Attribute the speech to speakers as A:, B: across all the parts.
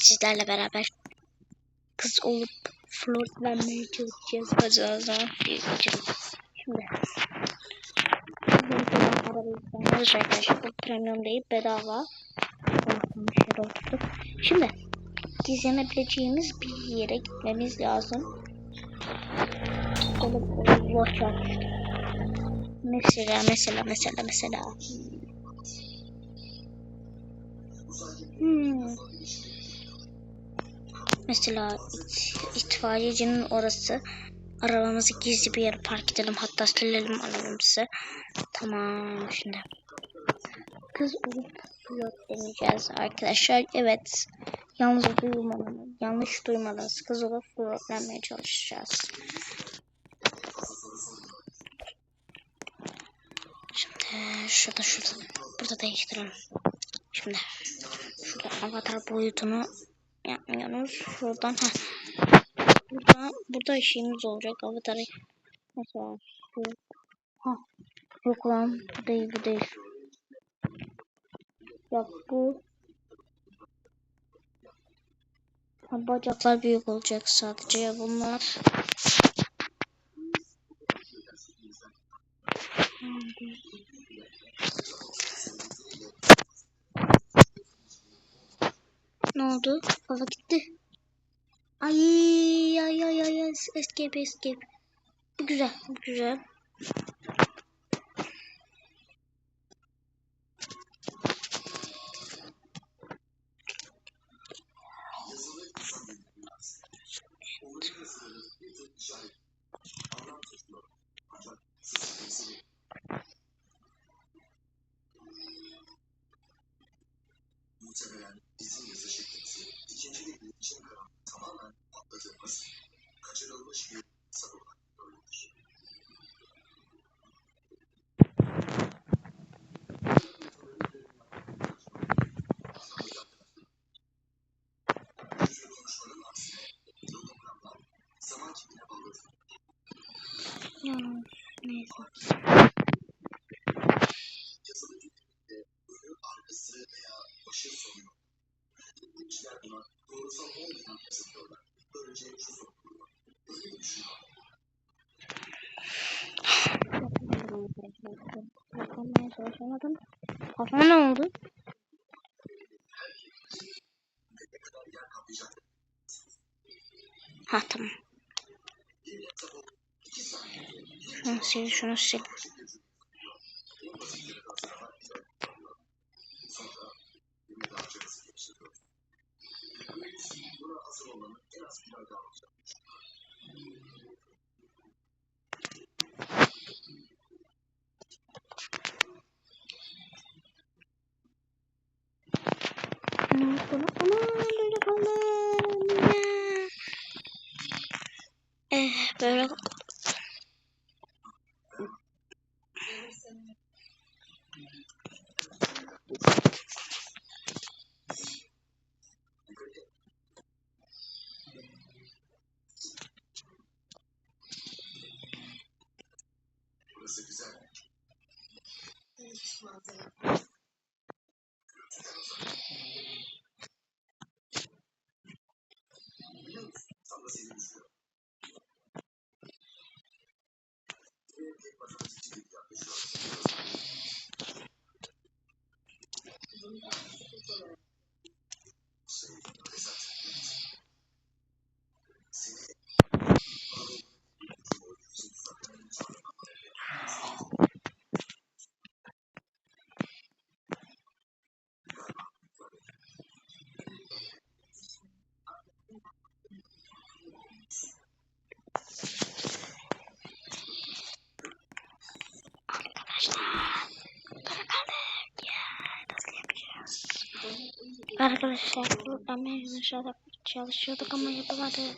A: sizlerle beraber kız olup flörtlenmeye çalışacağız. Hadi o zaman geçelim. Şimdi. Arkadaşlar arkadaşlar bu premium değil bedava. Şöyle oturduk. Şimdi gizlenebileceğimiz bir yere gitmemiz lazım. Watch out. Mesela mesela mesela mesela. Hmm. Mesela it, itfaiyecinin orası. Arabamızı gizli bir yere park edelim. Hatta silelim arabamızı. Tamam şimdi. Kız olup pilot deneyeceğiz arkadaşlar. Evet. Yalnız duymadınız. Yanlış duymadınız. Kız olup pilotlanmaya çalışacağız. Şimdi şurada şurada. Burada değiştirelim. Şimdi şurada avatar boyutunu yapmıyoruz. Şuradan ha. Burada burada şeyimiz olacak. Avatarı mesela şu ha yok lan bu değil bu değil. Yok bu ha, bacaklar büyük olacak sadece bunlar. Ne oldu? Hava gitti. Ay ay ay ay ay escape escape. Bu güzel bu güzel.
B: Muhtemelen bizim yazı zaman kimine bağlı
A: Ya neyse.
B: arkası veya başı sonu yok. Dinleyiciler buna doğrusal olmayan yazılıyorlar. Böylece şu soru var. Öyle düşünüyor.
A: Yapamaya çalışamadım. Kafama ne oldu? Ha tamam.
B: bir yatak o iki saniye
A: Şunu sil şunu sil.
B: sonra bir daha çabası geçiriyor. Buna hazır olmanın en az bir ay daha olacak.
A: Ne oldu? Aman böyle kaldım. Eh böyle
B: Mother.
A: Arkadaşlar programı aşağıda çalışıyorduk ama yapamadık.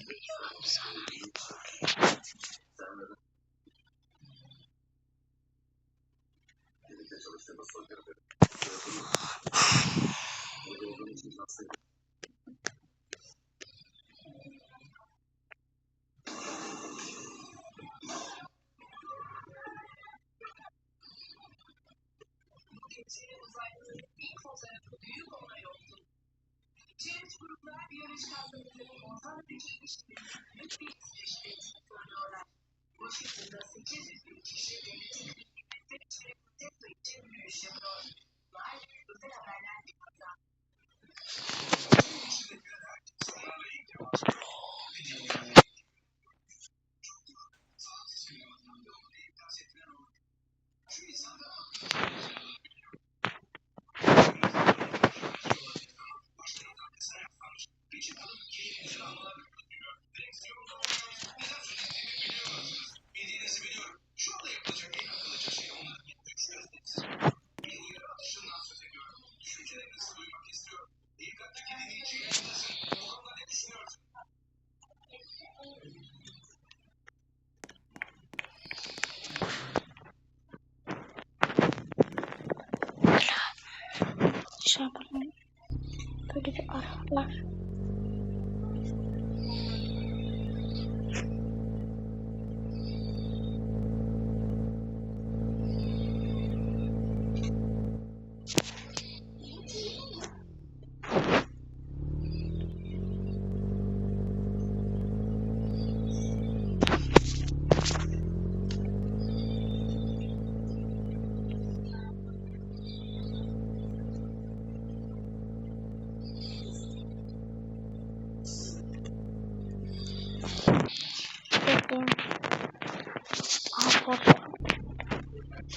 A: Biliyorum sana yapar.
B: birlikte çalıştığımız soytarıları Bildiğinizi Şey.
A: Böyle bir aralar. Bekleyin.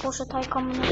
A: Porsche Taycan mı?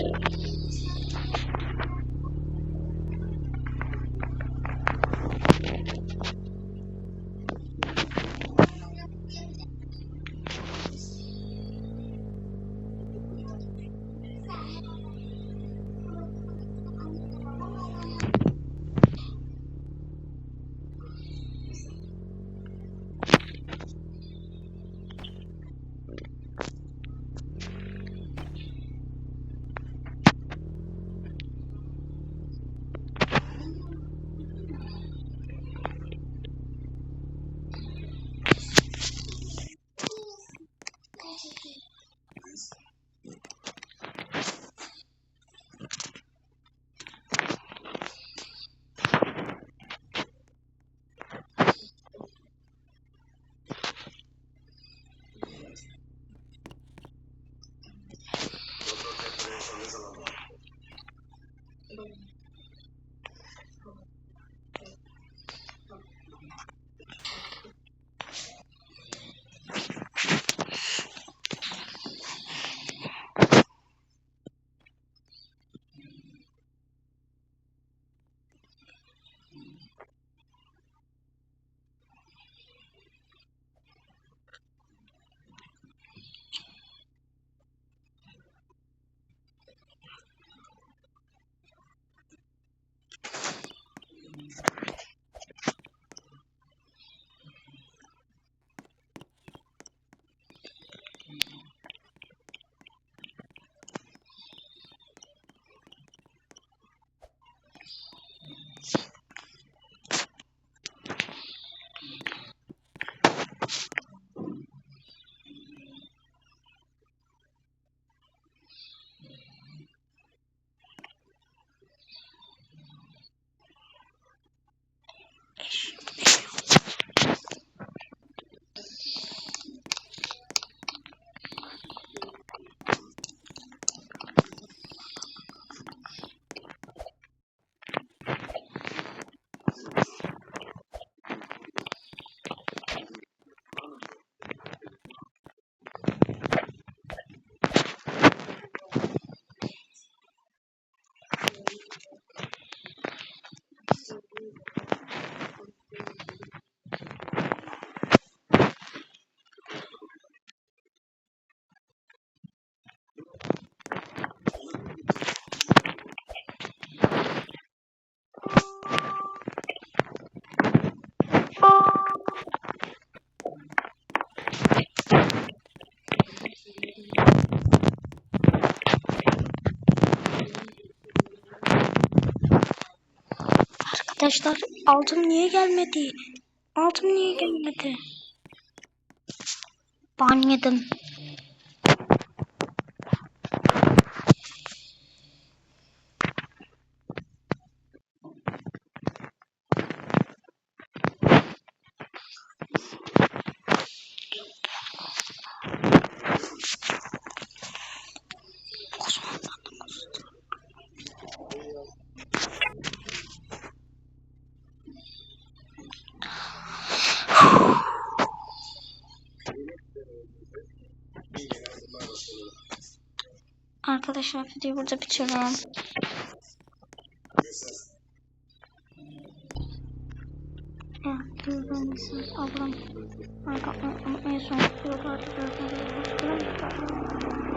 A: Arkadaşlar altım niye gelmedi? Altım niye gelmedi? Ban yedim. Arkadaşlar videoyu burada bitiriyorum. Olmayı unutmayın. Sonra videolarda görüşmek üzere.